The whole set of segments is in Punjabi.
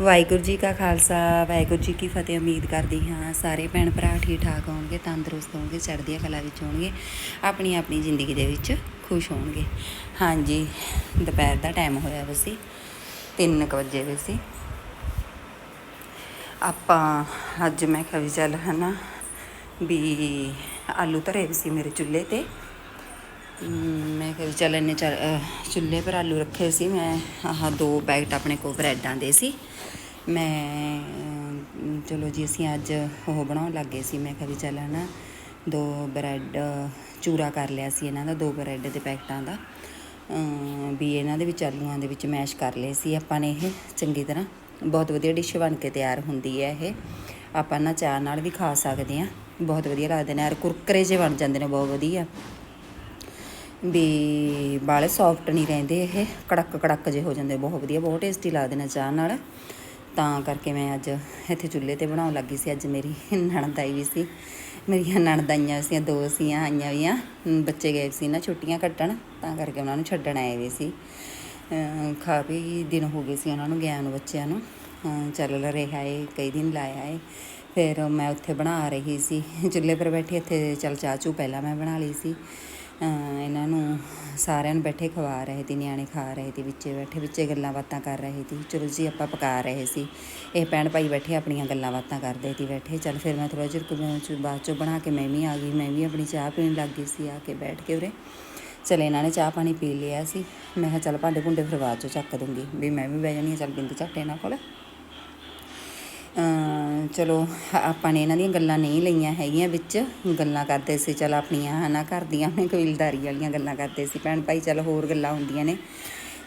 ਵਾਹਿਗੁਰੂ ਜੀ ਕਾ ਖਾਲਸਾ, ਵਾਹਿਗੁਰੂ ਜੀ ਕੀ ਫਤਿਹ। ਉਮੀਦ ਕਰਦੀ ਹਾਂ ਸਾਰੇ ਭੈਣ ਭਰਾ ਠੀਕ ਠਾਕ ਹੋਣਗੇ, ਤੰਦਰੁਸਤ ਹੋਣਗੇ, ਚੜ੍ਹਦੀਆਂ ਕਲਾ ਵਿੱਚ ਹੋਣਗੇ, ਆਪਣੀ ਆਪਣੀ ਜ਼ਿੰਦਗੀ ਦੇ ਵਿੱਚ ਖੁਸ਼ ਹੋਣਗੇ। ਹਾਂਜੀ, ਦੁਪਹਿਰ ਦਾ ਟਾਈਮ ਹੋਇਆ ਵਾ ਸੀ 3 ਵਜੇ ਵੇ ਸੀ। ਆਪਾਂ, ਅੱਜ ਮੈਂ ਕਿਹਾ ਵੀ ਚੱਲ ਹਨਾ, ਵੀ ਆਲੂ ਧਰੇ ਵੀ ਸੀ ਮੇਰੇ ਚੁੱਲ੍ਹੇ ਤੇ। ਮੈਂ ਕਿਹਾ ਚੱਲ ਇਹਨੇ ਚੁੱਲ੍ਹੇ ਪਰ ਆਲੂ ਰੱਖੇ ਸੀ। ਮੈਂ ਆਹ ਦੋ ਪੈਕਟ ਆਪਣੇ ਕੋਲ ਬ੍ਰੈਡਾਂ ਦੇ ਸੀ। ਮੈਂ ਚਲੋ ਜੀ, ਅਸੀਂ ਅੱਜ ਉਹ ਬਣਾਉਣ ਲੱਗੇ ਸੀ। ਮੈਂ ਕਿਹਾ ਵੀ ਚੱਲ ਹਨਾ, ਦੋ ਬ੍ਰੈਡ ਚੂਰਾ ਕਰ ਲਿਆ ਸੀ ਇਹਨਾਂ ਦਾ, ਦੋ ਬ੍ਰੈਡ ਦੇ ਪੈਕਟਾਂ ਦਾ। ਵੀ ਇਹਨਾਂ ਦੇ ਵਿੱਚ ਆਲੂਆਂ ਦੇ ਵਿੱਚ ਮੈਸ਼ ਕਰ ਲਏ ਸੀ ਆਪਾਂ ਨੇ ਇਹ, ਚੰਗੀ ਤਰ੍ਹਾਂ। ਬਹੁਤ ਵਧੀਆ ਡਿਸ਼ ਬਣ ਕੇ ਤਿਆਰ ਹੁੰਦੀ ਹੈ ਇਹ। ਆਪਾਂ ਨਾ ਚਾਹ ਨਾਲ ਵੀ ਖਾ ਸਕਦੇ ਹਾਂ। ਬਹੁਤ ਵਧੀਆ ਲੱਗਦੇ ਨੇ। ਯਾਰ ਕੁਰਕਰੇ ਜਿਹੇ ਬਣ ਜਾਂਦੇ ਨੇ, ਬਹੁਤ ਵਧੀਆ। ਵੀ ਬਾਲੇ ਸੌਫਟ ਨਹੀਂ ਰਹਿੰਦੇ ਇਹ। ਕੜਕ ਕੜਕ ਜੇ ਹੋ ਜਾਂਦੇ, ਬਹੁਤ ਵਧੀਆ, ਬਹੁਤ ਟੇਸਟੀ ਲੱਗਦੇ ਨੇ ਚਾਹ ਨਾਲ। ਤਾਂ ਕਰਕੇ ਮੈਂ ਅੱਜ ਇੱਥੇ ਚੁੱਲ੍ਹੇ ਤੇ ਬਣਾਉਣ ਲੱਗੀ ਸੀ, ਅੱਜ ਮੇਰੀ ਨਣਦ ਆਈ ਵੀ ਸੀ। ਮੇਰੀਆਂ ਨਣਦਾਈਆਂ ਸੀ ਦੋ ਸੀਆਂ, ਆਈਆਂ ਵੀਆਂ ਬੱਚੇ ਗਏ ਸੀ ਨਾ ਛੁੱਟੀਆਂ ਕੱਟਣ, ਤਾਂ ਕਰਕੇ ਉਹਨਾਂ ਨੂੰ ਛੱਡਣ ਆਏ ਵੀ ਸੀ। ਅਮ ਕਾਫੀ ਦਿਨ ਹੋ ਗਏ ਸੀ ਉਹਨਾਂ ਨੂੰ, ਗਿਆ ਨੂੰ ਬੱਚਿਆਂ ਨੂੰ। ਚੱਲ ਰਿਹਾ ਏ, ਕਈ ਦਿਨ ਲਾਇਆ ਏ। ਫਿਰ ਮੈਂ ਉੱਥੇ ਬਣਾ ਰਹੀ ਸੀ, ਚੁੱਲ੍ਹੇ ਪਰ ਬੈਠੀ ਇੱਥੇ, ਚੱਲ ਚਾਚੂ ਪਹਿਲਾਂ ਮੈਂ ਬਣਾ ਲਈ ਸੀ। ਇਹਨਾਂ ਨੂੰ ਸਾਰਿਆਂ ਨੂੰ ਬੈਠੇ ਖਵਾ ਰਹੇ ਸੀ, ਨਿਆਣੇ ਖਾ ਰਹੇ ਸੀ, ਵਿੱਚੇ ਬੈਠੇ, ਵਿੱਚੇ ਗੱਲਾਂ ਬਾਤਾਂ ਕਰ ਰਹੇ ਸੀ। ਚਲੋ ਜੀ, ਆਪਾਂ ਪਕਾ ਰਹੇ ਸੀ। ਇਹ ਭੈਣ ਭਾਈ ਬੈਠੇ ਆਪਣੀਆਂ ਗੱਲਾਂ ਬਾਤਾਂ ਕਰਦੇ ਸੀ, ਬੈਠੇ। ਚੱਲ ਫਿਰ ਮੈਂ ਥੋੜਾ ਜਿਹਾ ਕੁ ਬਾਅਦ ਚੋਂ ਬਣਾ ਕੇ ਮੈਂ ਵੀ ਆ ਗਈ, ਮੈਂ ਵੀ ਆਪਣੀ ਚਾਹ ਪੀਣ ਲੱਗ ਗਈ ਸੀ, ਆ ਕੇ ਬੈਠ ਕੇ ਉਰੇ। ਚਲ ਇਹਨਾਂ ਨੇ ਚਾਹ ਪਾਣੀ ਪੀ ਲਿਆ ਸੀ। ਮੈਂ ਕਿਹਾ, ਚੱਲ ਭਾਂਡੇ ਭੁੰਡੇ ਫਿਰ ਬਾਅਦ ਚੋਂ ਚੱਕ ਦੂੰਗੀ, ਵੀ ਮੈਂ ਵੀ ਬਹਿ ਜਾਣੀ ਹਾਂ, ਚੱਲ ਬਿੰਦੂ ਝੱਟ ਇਹਨਾਂ ਕੋਲ। ਚਲੋ, ਆਪਾਂ ਨੇ ਇਹਨਾਂ ਦੀਆਂ ਗੱਲਾਂ ਨਹੀਂ ਲਈਆਂ ਹੈਗੀਆਂ ਵਿੱਚ। ਗੱਲਾਂ ਕਰਦੇ ਸੀ, ਚਲ ਆਪਣੀਆਂ, ਹਨਾ, ਘਰ ਦੀਆਂ, ਆਪਣੇ ਕਬੀਲਦਾਰੀ ਵਾਲੀਆਂ ਗੱਲਾਂ ਕਰਦੇ ਸੀ। ਭੈਣ ਭਾਈ, ਚਲ ਹੋਰ ਗੱਲਾਂ ਹੁੰਦੀਆਂ ਨੇ।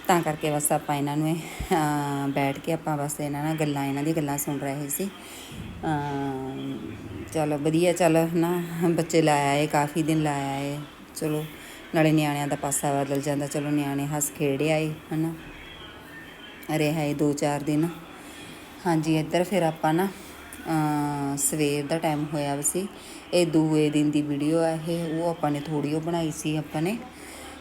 ਤਾਂ ਕਰਕੇ ਬਸ ਆਪਾਂ ਇਹਨਾਂ ਨੂੰ ਬੈਠ ਕੇ ਆਪਾਂ ਬਸ ਇਹਨਾਂ ਨਾਲ ਗੱਲਾਂ, ਇਹਨਾਂ ਦੀ ਗੱਲਾਂ ਸੁਣ ਰਹੇ ਸੀ। ਅਮ ਵਧੀਆ, ਚੱਲ ਨਾ ਬੱਚੇ ਲਾਇਆ ਏ, ਕਾਫੀ ਦਿਨ ਲਾਇਆ ਏ। ਚਲੋ, ਨਾਲੇ ਨਿਆਣਿਆਂ ਦਾ ਪਾਸਾ ਬਦਲ ਜਾਂਦਾ। ਚਲੋ, ਨਿਆਣੇ ਹੱਸ ਖੇੜੇ ਆਏ, ਹਨਾ। ਰਿਹਾ ਏ ਦੋ ਚਾਰ ਦਿਨ। ਹਾਂਜੀ, ਇੱਧਰ ਫਿਰ ਆਪਾਂ ਨਾ ਸਵੇਰ ਦਾ ਟਾਈਮ ਹੋਇਆ ਵਾ ਸੀ। ਇਹ ਦੂਏ ਦਿਨ ਦੀ ਵੀਡੀਓ ਹੈ ਇਹ, ਉਹ ਆਪਾਂ ਨੇ ਥੋੜੀ ਉਹ ਬਣਾਈ ਸੀ ਆਪਾਂ ਨੇ।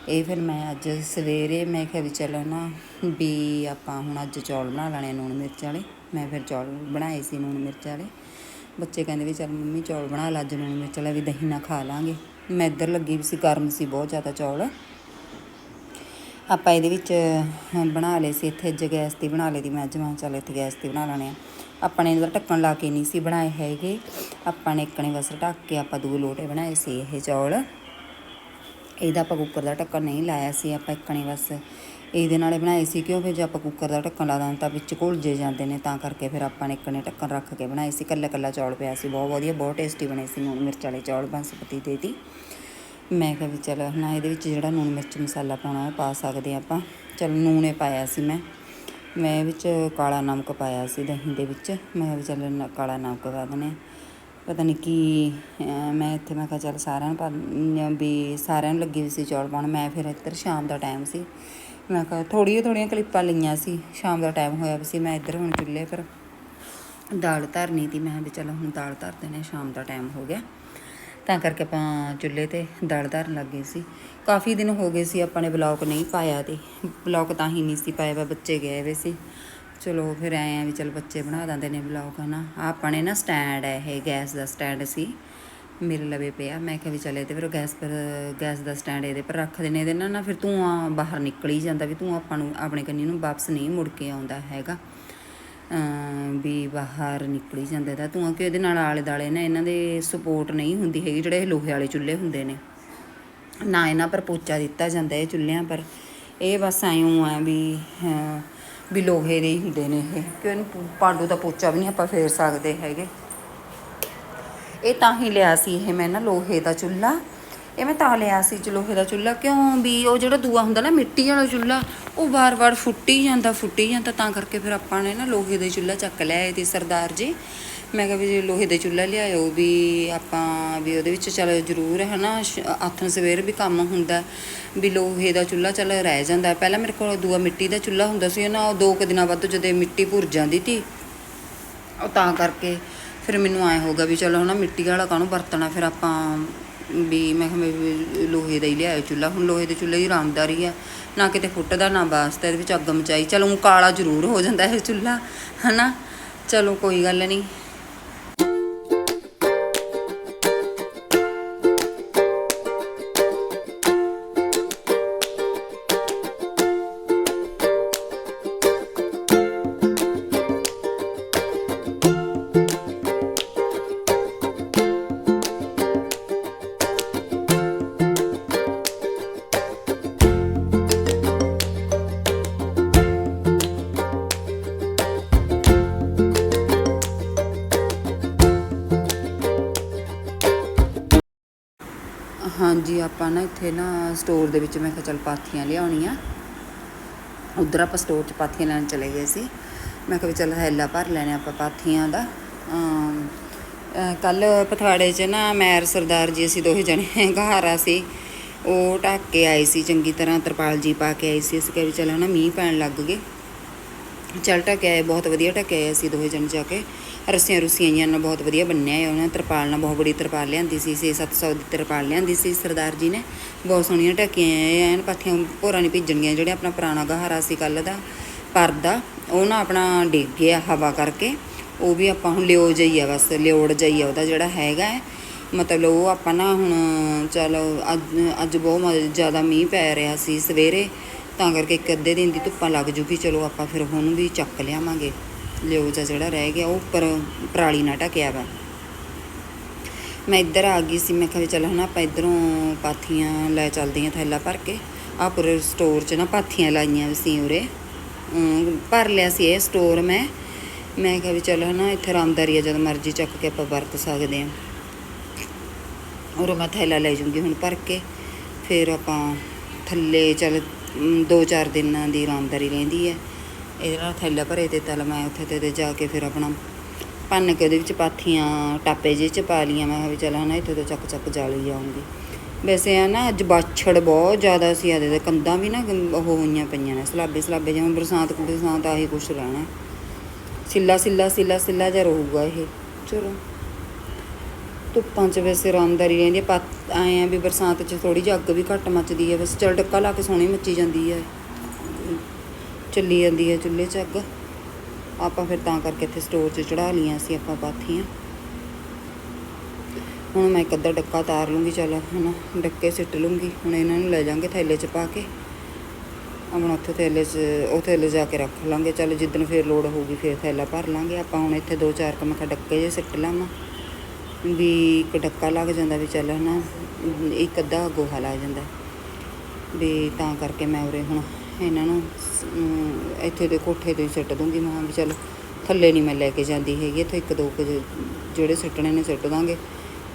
ਇਹ ਫਿਰ ਮੈਂ ਅੱਜ ਸਵੇਰੇ ਮੈਂ ਕਿਹਾ ਵੀ ਚਲੋ ਨਾ ਵੀ ਆਪਾਂ ਹੁਣ ਅੱਜ ਚੌਲ ਬਣਾ ਲੈਣੇ ਆ ਲੂਣ ਮਿਰਚ ਵਾਲੇ। ਮੈਂ ਫਿਰ ਚੌਲ ਬਣਾਏ ਸੀ ਲੂਣ ਮਿਰਚ ਵਾਲੇ। ਬੱਚੇ ਕਹਿੰਦੇ ਵੀ ਚੱਲ ਮੰਮੀ ਚੌਲ ਬਣਾ ਲਾ, ਅੱਜ ਲੂਣ ਮਿਰਚ ਵਾਲਾ ਵੀ ਦਹੀਂ ਨਾਲ ਖਾ ਲਾਂਗੇ। ਮੈਂ ਇੱਧਰ ਲੱਗੀ ਵੀ ਸੀ, ਗਰਮ ਸੀ ਬਹੁਤ ਜ਼ਿਆਦਾ ਚੌਲ। ਆਪਾਂ ਇਹਦੇ ਵਿੱਚ ਬਣਾ ਲਏ ਸੀ ਇੱਥੇ, ਅੱਜ ਗੈਸ ਤੇ ਬਣਾ ਲਈ ਦੀ। ਮੈਂ ਅੱਜ ਮੈਂ ਕਿਹਾ ਚੱਲ ਇੱਥੇ ਗੈਸ ਤੇ ਬਣਾ ਲੈਣੇ ਆ। ਆਪਾਂ ਨੇ ਇਹਦਾ ਢੱਕਣ ਲਾ ਕੇ ਨਹੀਂ ਸੀ ਬਣਾਏ ਹੈਗੇ। ਆਪਾਂ ਨੇ ਇੱਕ ਨੇ ਬਸ ਢੱਕ ਕੇ ਆਪਾਂ ਦੋ ਲੋਟੇ ਬਣਾਏ ਸੀ ਇਹ ਚੌਲ। ਇਹਦਾ ਆਪਾਂ ਕੁੱਕਰ ਦਾ ਢੱਕਣ ਨਹੀਂ ਲਾਇਆ ਸੀ, ਆਪਾਂ ਇੱਕ ਨੇ ਬਸ ਇਹਦੇ ਨਾਲੇ ਬਣਾਏ ਸੀ ਕਿਉਂ? ਫਿਰ ਜੇ ਆਪਾਂ ਕੁੱਕਰ ਦਾ ਢੱਕਣ ਲਾ ਦਾਂ ਤਾਂ ਵਿੱਚ ਘੁਲਜੇ ਜਾਂਦੇ ਨੇ, ਤਾਂ ਕਰਕੇ ਫਿਰ ਆਪਾਂ ਨੇ ਇੱਕ ਨੇ ਢੱਕਣ ਰੱਖ ਕੇ ਬਣਾਏ ਸੀ। ਕੱਲਾ ਕੱਲਾ ਚੌਲ ਪਿਆ ਸੀ, ਬਹੁਤ ਵਧੀਆ, ਬਹੁਤ ਟੇਸਟੀ ਬਣੇ ਸੀ ਨੂਣ ਮਿਰਚ ਵਾਲੇ ਚੌਲ ਬੰਸਪਤੀ ਦੇ ਦੀ। ਮੈਂ ਕਿਹਾ ਵੀ ਚਲ ਨਾ ਇਹਦੇ ਵਿੱਚ ਜਿਹੜਾ ਨੂਣ ਮਿਰਚ ਮਸਾਲਾ ਪਾਉਣਾ ਉਹ ਪਾ ਸਕਦੇ ਹਾਂ ਆਪਾਂ। ਚਲ ਨੂਣੇ ਪਾਇਆ ਸੀ ਮੈਂ। ਮੈਂ ਵਿੱਚ ਕਾਲਾ ਨਮਕ ਪਾਇਆ ਸੀ ਦਹੀਂ ਦੇ ਵਿੱਚ। ਮੈਂ ਕਿਹਾ ਵੀ ਚੱਲ ਕਾਲਾ ਨਮਕ ਪਾ ਦਿੰਦੇ ਪਤਾ ਨਹੀਂ ਕੀ ਮੈਂ ਇੱਥੇ ਮੈਂ ਕਿਹਾ ਚੱਲ ਸਾਰਿਆਂ ਨੂੰ ਪਾ ਵੀ ਸਾਰਿਆਂ ਨੂੰ ਲੱਗੀ ਹੋਈ ਸੀ ਚੌਲ ਪਾਉਣ। ਮੈਂ ਫਿਰ ਇੱਧਰ ਸ਼ਾਮ ਦਾ ਟਾਈਮ ਸੀ। ਮੈਂ ਕਿਹਾ ਥੋੜ੍ਹੀਆਂ ਥੋੜ੍ਹੀਆਂ ਕਲਿੱਪਾਂ ਲਈਆਂ ਸੀ। ਸ਼ਾਮ ਦਾ ਟਾਈਮ ਹੋਇਆ ਵੀ ਸੀ। ਮੈਂ ਇੱਧਰ ਹੁਣ ਚੁੱਲ੍ਹੇ ਪਰ ਦਾਲ ਧਰਨੀ ਤੀ ਮੈਂ ਕਿਹਾ ਵੀ ਚਲੋ ਹੁਣ ਦਾਲ ਧਰ ਦਿੰਦੇ ਸ਼ਾਮ ਦਾ ਟਾਈਮ ਹੋ ਗਿਆ। ਤਾਂ ਕਰਕੇ ਆਪਾਂ ਚੁੱਲ੍ਹੇ ਤੇ ਦਾਲ ਧਰਨ ਗਏ ਸੀ। ਕਾਫੀ ਦਿਨ ਹੋ ਗਏ ਸੀ ਆਪਾਂ ਨੇ ਬਲੌਗ ਨਹੀਂ ਪਾਇਆ ਤੇ। ਬਲੌਗ ਤਾਂ ਹੀ ਨਹੀਂ ਸੀ ਪਾਇਆ ਵਾ ਬੱਚੇ ਗਏ ਵੇ ਸੀ। ਚਲੋ ਫਿਰ ਆਏ ਆ ਵੀ ਚਲ ਬੱਚੇ ਬਣਾ ਦਿੰਦੇ ਨੇ ਬਲੌਗ ਹਨਾ। ਆਹ ਆਪਾਂ ਨੇ ਨਾ ਸਟੈਂਡ ਹੈ ਇਹ ਗੈਸ ਦਾ ਸਟੈਂਡ ਸੀ, ਮੇਰੇ ਲਵੇ ਪਿਆ। ਮੈਂ ਕਿਹਾ ਵੀ ਚਲ ਇਹਦੇ ਪਰ ਗੈਸ ਪਰ ਗੈਸ ਦਾ ਸਟੈਂਡ ਇਹਦੇ ਪਰ ਰੱਖ ਦੇਣੇ। ਇਹਦੇ ਨਾਲ ਨਾ ਫਿਰ ਧੂੰਆਂ ਬਾਹਰ ਨਿਕਲ ਹੀ ਜਾਂਦਾ ਵੀ ਧੂੰਆਂ ਆਪਾਂ ਨੂੰ, ਆਪਣੇ ਕੰਨੀ ਨੂੰ ਵਾਪਸ ਨਹੀਂ ਮੁੜ ਕੇ ਆਉਂਦਾ ਹੈਗਾ। ਵੀ ਬਾਹਰ ਨਿਕਲੀ ਜਾਂਦਾ ਇਹਦਾ। ਧੂੰਆਂ ਕਿ ਇਹਦੇ ਨਾਲ ਆਲੇ ਦਾਲੇ ਨਾ, ਇਹਨਾਂ ਦੇ ਸਪੋਰਟ ਨਹੀਂ ਹੁੰਦੀ ਹੈਗੀ ਜਿਹੜੇ ਇਹ ਲੋਹੇ ਵਾਲੇ ਚੁੱਲ੍ਹੇ ਹੁੰਦੇ ਨੇ। ਨਾ ਇਹਨਾਂ ਪਰ ਪੋਚਾ ਦਿੱਤਾ ਜਾਂਦਾ ਇਹ ਚੁੱਲ੍ਹਿਆਂ ਪਰ। ਇਹ ਬਸ ਐਂ ਆ ਵੀ ਵੀ ਲੋਹੇ ਦੇ ਹੀ ਹੁੰਦੇ ਨੇ ਇਹ। ਕਿ ਉਹਨੂੰ ਪਾਂਡੂ ਦਾ ਪੋਚਾ ਵੀ ਨਹੀਂ ਆਪਾਂ ਫੇਰ ਸਕਦੇ ਹੈਗੇ। ਇਹ ਤਾਂ ਹੀ ਲਿਆ ਸੀ ਇਹ ਮੈਂ ਨਾ ਲੋਹੇ ਦਾ ਚੁੱਲ੍ਹਾ। ਇਹ ਮੈਂ ਤਾਂ ਲਿਆ ਸੀ ਚ ਲੋਹੇ ਦਾ ਚੁੱਲ੍ਹਾ। ਕਿਉਂ ਵੀ ਉਹ ਜਿਹੜਾ ਦੂਆ ਹੁੰਦਾ ਨਾ, ਮਿੱਟੀ ਵਾਲਾ ਚੁੱਲ੍ਹਾ, ਉਹ ਵਾਰ-ਵਾਰ ਫੁੱਟੀ ਜਾਂਦਾ ਫੁੱਟੀ ਜਾਂਦਾ, ਤਾਂ ਕਰਕੇ ਫਿਰ ਆਪਾਂ ਨੇ ਨਾ ਲੋਹੇ ਦੇ ਚੁੱਲ੍ਹਾ ਚੱਕ ਲਿਆ ਤੇ ਸਰਦਾਰ ਜੀ। ਮੈਂ ਕਿਹਾ ਵੀ ਜੇ ਲੋਹੇ ਦੇ ਚੁੱਲ੍ਹਾ ਲਿਆਇਓ ਵੀ ਆਪਾਂ ਵੀ ਉਹਦੇ ਵਿੱਚ ਚਲ ਜ਼ਰੂਰ ਹੈ ਨਾ ਆਥਣ ਸਵੇਰ ਵੀ ਕੰਮ ਹੁੰਦਾ, ਵੀ ਲੋਹੇ ਦਾ ਚੁੱਲ੍ਹਾ ਚੱਲ ਰਹਿ ਜਾਂਦਾ। ਪਹਿਲਾਂ ਮੇਰੇ ਕੋਲ ਦੂਆ ਮਿੱਟੀ ਦਾ ਚੁੱਲ੍ਹਾ ਹੁੰਦਾ ਸੀ ਨਾ ਉਹ ਦੋ ਕੁ ਦਿਨਾਂ ਬਾਅਦ ਜਦੋਂ ਮਿੱਟੀ ਭੁਰ ਜਾਂਦੀ ਤੀ, ਉਹ ਤਾਂ ਕਰਕੇ ਫਿਰ ਮੈਨੂੰ ਐ ਹੋਗਾ ਵੀ ਚਲੋ ਹਨਾ ਮਿੱਟੀ ਵਾਲਾ ਕਾਹਨੂੰ ਵਰਤਣਾ, ਫਿਰ ਆਪਾਂ ਵੀ ਮੈਂ ਕਿਹਾ ਮੈਂ ਵੀ ਲੋਹੇ ਦਾ ਹੀ ਲਿਆਇਆ ਚੁੱਲ੍ਹਾ। ਹੁਣ ਲੋਹੇ ਦੇ ਚੁੱਲ੍ਹੇ ਦੀ ਆਰਾਮਦਾਰੀ ਆ। ਨਾ ਕਿਤੇ ਫੁੱਟਦਾ ਨਾ ਵਾਸਤਾ ਇਹਦੇ ਵਿੱਚ ਅੱਗ ਮਚਾਈ। ਚਲੋ ਕਾਲਾ ਜ਼ਰੂਰ ਹੋ ਜਾਂਦਾ ਇਹ ਚੁੱਲ੍ਹਾ, ਹਨਾ? ਚਲੋ ਕੋਈ ਗੱਲ ਨਹੀਂ। ਆਪਾਂ ਨਾ ਇੱਥੇ ਨਾ ਸਟੋਰ ਦੇ ਵਿੱਚ ਮੈਂ ਕਿਹਾ ਚੱਲ ਪਾਥੀਆਂ ਲਿਆਉਣੀਆਂ ਉਧਰ ਆਪਾਂ ਸਟੋਰ 'ਚ ਪਾਥੀਆਂ ਲੈਣ ਚਲੇ ਗਏ ਸੀ। ਮੈਂ ਕਿਹਾ ਵੀ ਚੱਲ ਥੈਲਾ ਭਰ ਲੈਣੇ ਆਪਾਂ ਪਾਥੀਆਂ ਦਾ। ਕੱਲ ਪਥਵਾੜੇ 'ਚ ਨਾ ਮੈਰ ਸਰਦਾਰ ਜੀ ਅਸੀਂ ਦੋਹੇ ਜਣੇ ਘਾਰਾ ਸੀ। ਉਹ ਢੱਕ ਕੇ ਆਏ ਸੀ, ਚੰਗੀ ਤਰ੍ਹਾਂ ਤਰਪਾਲ ਜੀ ਪਾ ਕੇ ਆਏ ਸੀ। ਅਸੀਂ ਕਿਹਾ ਵੀ ਚੱਲ ਨਾ ਮੀਂਹ ਪੈਣ ਲੱਗ ਗਏ। ਚੱਲ ਢੱਕਿਆ ਹੈ, ਬਹੁਤ ਵਧੀਆ ਢੱਕਿਆ ਹੈ ਅਸੀਂ ਦੋਵੇਂ ਜਣੇ ਜਾ ਕੇ। ਰੱਸੀਆਂ ਰੁੱਸੀਆਂ ਨਾਲ ਬਹੁਤ ਵਧੀਆ ਬੰਨਿਆ ਹੈ ਉਹਨਾਂ ਤਰਪਾਲ ਨਾਲ ਬਹੁਤ ਬੜੀ ਤਰਪਾਲ ਲਿਆਂਦੀ ਸੀ 6-700 ਦੀ ਤਰਪਾਲ ਲਿਆਂਦੀ ਸੀ ਸਰਦਾਰ ਜੀ ਨੇ। ਬਹੁਤ ਸੋਹਣੀਆਂ ਢੱਕੀਆਂ ਐਨ ਪਾਥੀਆਂ ਭੋਰਾ ਨਹੀਂ ਭਿੱਜਣਗੀਆਂ, ਜਿਹੜੇ ਆਪਣਾ ਪੁਰਾਣਾ ਗਹਾਰਾ ਸੀ ਕੱਲ ਦਾ, ਪਰਦਾ ਉਹ ਨਾ ਆਪਣਾ ਡਿੱਗ ਗਿਆ ਹਵਾ ਕਰਕੇ। ਉਹ ਵੀ ਆਪਾਂ ਹੁਣ ਲਿਓ ਜਾਈ ਬਸ, ਲਿਓੜ ਜਾਈ ਉਹਦਾ ਜਿਹੜਾ ਹੈਗਾ ਹੈ। ਮਤਲਬ ਉਹ ਆਪਾਂ ਨਾ ਹੁਣ, ਚਲੋ ਅੱਜ ਅੱਜ ਬਹੁਤ ਮ- ਜ਼ਿਆਦਾ ਮੀਂਹ ਪੈ ਰਿਹਾ ਸੀ ਸਵੇਰੇ। ਤਾਂ ਕਰਕੇ ਇੱਕ ਅੱਧੇ ਦਿਨ ਦੀ ਧੁੱਪਾਂ ਲੱਗ ਜੂਗੀ। ਚਲੋ ਆਪਾਂ ਫਿਰ ਹੁਣ ਵੀ ਚੱਕ ਲਿਆਵਾਂਗੇ। ਲਿਓ ਜਾ ਜਿਹੜਾ ਰਹਿ ਗਿਆ, ਉਹ ਉੱਪਰ ਪਰਾਲੀ ਨਾਲ ਢਕਿਆ ਵਾ। ਮੈਂ ਇੱਧਰ ਆ ਗਈ ਸੀ, ਮੈਂ ਕਿਹਾ ਵੀ ਚੱਲ ਹਨਾ, ਆਪਾਂ ਇੱਧਰੋਂ ਪਾਥੀਆਂ ਲੈ ਚੱਲਦੇ ਹਾਂ ਥੈਲਾ ਭਰ ਕੇ। ਆ ਪੂਰੇ ਸਟੋਰ 'ਚ ਨਾ ਪਾਥੀਆਂ ਲਾਈਆਂ ਸੀ ਉਰੇ। ਭਰ ਲਿਆ ਸੀ ਇਹ ਸਟੋਰ ਮੈਂ। ਮੈਂ ਕਿਹਾ ਵੀ ਚੱਲ ਹਨਾ, ਇੱਥੇ ਆਰਾਮਦਾਰੀ ਆ, ਜਦੋਂ ਮਰਜ਼ੀ ਚੱਕ ਕੇ ਆਪਾਂ ਵਰਤ ਸਕਦੇ ਹਾਂ। ਉਰੇ ਮੈਂ ਥੈਲਾ ਲੈ ਜੂੰਗੀ ਹੁਣ ਭਰ ਕੇ। ਫਿਰ ਆਪਾਂ ਥੱਲੇ ਚੱਲ ਅਮ, ਦੋ ਚਾਰ ਦਿਨਾਂ ਦੀ ਆਰਾਮਦਾਰੀ ਰਹਿੰਦੀ ਹੈ। ਇਹਦੇ ਨਾਲ ਥੈਲਾ ਭਰੇ ਤੇ ਤਲ ਮੈਂ ਉੱਥੇ ਤੇ ਤੇ ਜਾ ਕੇ ਫਿਰ ਆਪਣਾ ਭੰਨ ਕੇ ਉਹਦੇ ਵਿੱਚ ਪਾਥੀਆਂ ਟਾਪੇ ਜਿਹੇ ਚ ਪਾ ਲੀਆਂ ਮੈਂ ਕਿਹਾ ਵੀ ਚੱਲ ਹਨਾ ਇੱਥੇ ਤੋਂ ਚੱਕ ਚੱਕ ਜਾਲੀ ਜਾਊਂਗੀ ਵੈਸੇ ਆ ਨਾ ਅੱਜ ਬਾਛੜ ਬਹੁਤ ਜ਼ਿਆਦਾ ਸੀ ਇਹਦੇ ਦੇ ਕੰਧਾਂ ਵੀ ਨਾ ਉਹ ਹੋਈਆਂ ਪਈਆਂ ਨੇ ਸਲਾਬੇ ਸਲਾਬੇ ਜਿਵੇਂ ਬਰਸਾਤ ਬਰਸਾਤ ਆਹੀ ਕੁਛ ਰਹਿਣਾ। ਸਿੱਲਾ ਸਿੱਲਾ ਸਿੱਲਾ ਸਿੱਲਾ ਜਿਹਾ ਰਹੂਗਾ ਇਹ। ਚਲੋ। ਧੁੱਪਾਂ 'ਚ ਵੈਸੇ ਆਰਾਮਦਾਰੀ ਰਹਿੰਦੀ ਹੈ ਪੱਤ ਆਏ ਆ ਵੀ ਬਰਸਾਤ 'ਚ ਥੋੜੀ ਜਿਹੀ ਅੱਗ ਵੀ ਘੱਟ ਮੱਚਦੀ ਹੈ ਬਸ ਚਲ ਡੱਕਾ ਲਾ ਕੇ ਸੋਹਣੀ ਮੱਚੀ ਜਾਂਦੀ ਹੈ ਚੱਲੀ ਜਾਂਦੀ ਹੈ ਚੁੱਲ੍ਹੇ 'ਚ ਅੱਗ। ਆਪਾਂ ਫਿਰ ਤਾਂ ਕਰਕੇ ਇੱਥੇ ਸਟੋਰ 'ਚ ਚੜਾ ਲੀਆਂ ਸੀ, ਆਪਾਂ ਪਾਥੀਆਂ। ਹੁਣ ਮੈਂ ਇੱਕ ਅੱਧਾ ਡੱਕਾ ਤਾਰ ਲੂੰਗੀ, ਚੱਲ ਹਨਾ ਡੱਕੇ ਸਿੱਟ ਲੂੰਗੀ, ਹੁਣ ਇਹਨਾਂ ਨੂੰ ਲੈ ਜਾਾਂਗੇ ਥੈਲੇ 'ਚ ਪਾ ਕੇ। ਆਪਣਾ ਉੱਥੇ ਥੈਲੇ 'ਚ, ਉਹ ਥੈਲੇ ਜਾ ਕੇ ਰੱਖ ਲਾਂਗੇ, ਚੱਲ ਜਿੱਦਣ ਫੇਰ ਲੋੜ ਹੋਊਗੀ ਫੇਰ ਥੈਲਾ ਭਰ ਲਾਂਗੇ। ਆਪਾਂ ਹੁਣ ਇੱਥੇ ਦੋ ਚਾਰ ਕੁ ਮੈਂ ਡੱਕੇ ਜੇ ਸਿੱਟ ਲਾਵਾਂ ਵੀ ਇੱਕ ਡੱਕਾ ਲੱਗ ਜਾਂਦਾ ਵੀ ਚੱਲ ਹਨਾ, ਇੱਕ ਅੱਧਾ ਗੋਹਾ ਲੱਗ ਜਾਂਦਾ। ਵੀ ਤਾਂ ਕਰਕੇ ਮੈਂ ਉਰੇ ਹੁਣ ਇਹਨਾਂ ਨੂੰ ਇੱਥੇ ਦੇ ਕੋਠੇ ਤੋਂ ਹੀ ਸਿੱਟ ਦੂੰਗੀ। ਮੈਂ ਕਿਹਾ ਵੀ ਚੱਲ ਥੱਲੇ ਨਹੀਂ ਮੈਂ ਲੈ ਕੇ ਜਾਂਦੀ ਹੈਗੀ, ਇੱਥੇ ਇੱਕ ਦੋ ਕੁ ਜਿਹੜੇ ਸਿੱਟਣੇ ਨੇ ਸਿੱਟ ਦਾਂਗੇ।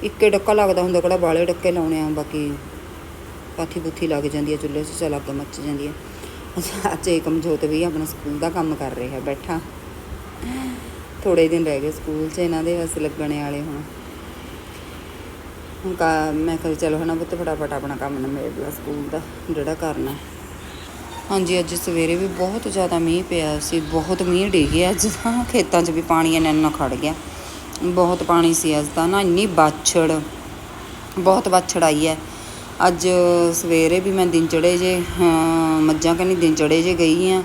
ਇੱਕੇ ਡੱਕਾ ਲੱਗਦਾ ਹੁੰਦਾ, ਕਿਹੜਾ ਬਾਲੇ ਡੱਕੇ ਲਾਉਣੇ ਆ, ਬਾਕੀ ਪਾਥੀ ਪੁੱਥੀ ਲੱਗ ਜਾਂਦੀ ਹੈ ਚੁੱਲ੍ਹੇ 'ਚ ਚੱਲ ਅੱਗ ਮੱਚ ਜਾਂਦੀ ਹੈ ਅੱਛਾ ਅੱਜ ਕਮਜੋਤ ਵੀ ਆਪਣਾ ਸਕੂਲ ਦਾ ਕੰਮ ਕਰ ਰਿਹਾ, ਬੈਠਾ। ਥੋੜੇ ਦਿਨ ਰਹਿ ਗਏ ਸਕੂਲ 'ਚ, ਇਹਨਾਂ ਦੇ ਬਸ ਲੱਗਣੇ ਵਾਲੇ ਹੁਣ। ਹੁਣ ਕਾ ਮੈਂ ਕਿਹਾ ਵੀ ਚਲੋ ਹਨਾ ਬੁੱਤ ਫਟਾਫਟ ਆਪਣਾ ਕੰਮ ਨਿਬੇੜ ਲਾ ਸਕੂਲ ਦਾ, ਜਿਹੜਾ ਕਰਨਾ ਹਾਂਜੀ, ਅੱਜ ਸਵੇਰੇ ਵੀ ਬਹੁਤ ਜ਼ਿਆਦਾ ਮੀਂਹ ਪਿਆ ਸੀ, ਬਹੁਤ ਮੀਂਹ ਡਿੱਗਿਆ ਅੱਜ ਤਾਂ। ਖੇਤਾਂ 'ਚ ਵੀ ਪਾਣੀ ਇੰਨਾ ਇੰਨਾ ਖੜ ਗਿਆ। ਬਹੁਤ ਪਾਣੀ ਸੀ ਅੱਜ ਤਾਂ ਨਾ, ਇੰਨੀ ਬਾਛੜ, ਬਹੁਤ ਬਾਛੜ ਆਈ ਹੈ। ਅੱਜ ਸਵੇਰੇ ਵੀ ਮੈਂ ਦਿਨ ਚੜੇ ਜੇ ਮੱਝਾਂ ਕਨੀ ਦਿਨ ਚੜੇ ਜੇ ਗਈ ਆ।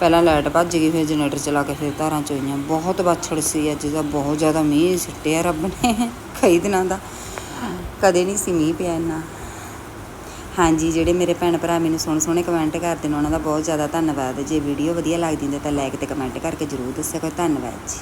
ਪਹਿਲਾਂ ਲਾਈਟ ਭੱਜ ਗਈ, ਫਿਰ ਜਨਰੇਟਰ ਚਲਾ ਕੇ ਫਿਰ ਧਾਰਾਂ ਚੋਈਆਂ। ਬਹੁਤ ਬਾਛੜ ਸੀ ਅੱਜ ਦਾ ਬਹੁਤ ਜ਼ਿਆਦਾ ਮੀਂਹ ਸਿੱਟਿਆ ਰੱਬ ਨੇ, ਕਈ ਦਿਨਾਂ ਦਾ। ਕਦੇ ਨਹੀਂ ਸੀ ਮੀਂਹ ਪਿਆ ਇੰਨਾ। ਹਾਂਜੀ, ਜਿਹੜੇ ਮੇਰੇ ਭੈਣ ਭਰਾ ਮੈਨੂੰ ਸੋਹਣੇ ਸੋਹਣੇ ਕਮੈਂਟ ਕਰਦੇ ਨੇ, ਉਹਨਾਂ ਦਾ ਬਹੁਤ ਜ਼ਿਆਦਾ ਧੰਨਵਾਦ ਜੇ ਵੀਡੀਓ ਵਧੀਆ ਲੱਗਦੀ ਹੈ ਤਾਂ ਲਾਈਕ ਤੇ ਕਮੈਂਟ ਕਰਕੇ ਜਰੂਰ ਦੱਸਿਆ ਕਰੋ। ਧੰਨਵਾਦ ਜੀ।